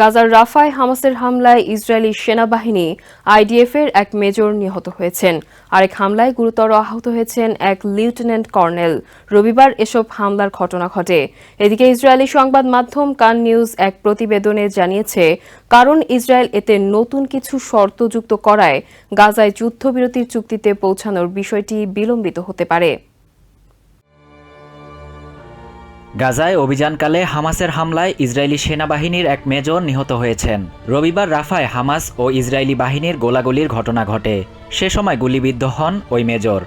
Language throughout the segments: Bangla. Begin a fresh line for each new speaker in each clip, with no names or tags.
গাজার রাফায় হামাসের হামলায় ইসরায়েলি সেনাবাহিনী আইডিএফ এর এক মেজর নিহত হয়েছেন। আরেক হামলায় গুরুতর আহত হয়েছেন এক লিউটেন্যান্ট কর্নেল। রবিবার এসব হামলার ঘটনা ঘটে। এদিকে ইসরায়েলি সংবাদ মাধ্যম কান নিউজ এক প্রতিবেদনে জানিয়েছে, কারণ ইসরায়েল এতে নতুন কিছু শর্ত যুক্ত করায় গাজায় যুদ্ধবিরতির চুক্তিতে পৌঁছানোর বিষয়টি বিলম্বিত হতে পারে।
গাজায় অভিযানকালে হামাসের হামলায় ইসরায়েলি সেনাবাহিনীর এক মেজর নিহত হয়েছেন। রবিবার রাফায় হামাস ও ইসরায়েলি বাহিনীর গোলাগুলির ঘটনা ঘটে। সে সময় গুলিবিদ্ধ হন ওই মেজর।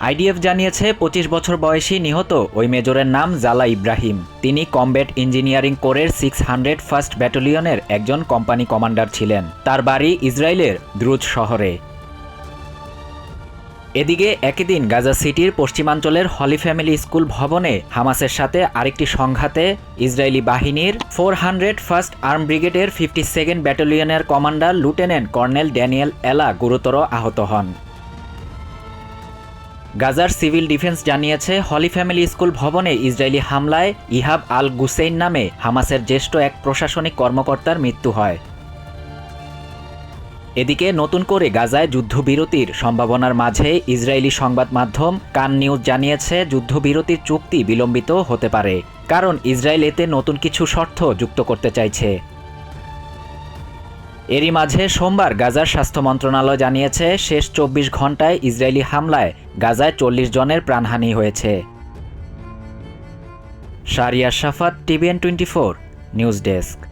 আইডিএফ জানিয়েছে, পঁচিশ বছর বয়সী নিহত ওই মেজরের নাম জালা ইব্রাহিম। তিনি কমব্যাট ইঞ্জিনিয়ারিং কোরের সিক্স হান্ড্রেড ফার্স্ট ব্যাটালিয়নের একজন কোম্পানি কমান্ডার ছিলেন। তার বাড়ি ইসরায়েলের দ্রুজ শহরে। এদিকে একই দিন গাজা সিটির পশ্চিমাঞ্চলের হলি ফ্যামিলি স্কুল ভবনে হামাসের সাথে আরেকটি সংঘাতে ইসরায়েলি বাহিনীর ফোর হান্ড্রেড ফার্স্ট আর্ম ব্রিগেডের fifty second ব্যাটালিয়নের commander lieutenant colonel Daniel Ella গুরুতর আহত হন। গাজার সিভিল ডিফেন্স জানিয়েছে, হলি ফ্যামিলি স্কুল ভবনে ইসরায়েলি হামলায় ইহাব আল গুসেইন নামে হামাসের জ্যেষ্ঠ এক প্রশাসনিক কর্মকর্তার মৃত্যু হয়। এদিকে নতুন করে গাজায় যুদ্ধবিরতির সম্ভাবনার মাঝে ইসরায়েলি সংবাদ মাধ্যম কান নিউজ জানিয়েছে, যুদ্ধবিরতির চুক্তি বিলম্বিত হতে পারে, কারণ ইসরায়েল এতে নতুন কিছু শর্ত যুক্ত করতে চাইছে। এরই মাঝে সোমবার গাজার স্বাস্থ্য মন্ত্রণালয় জানিয়েছে, শেষ চব্বিশ ঘন্টায় ইসরায়েলি হামলায় গাজায় চল্লিশ জনের প্রাণহানি হয়েছে। Shariya Shafat, TVN twenty four, news desk.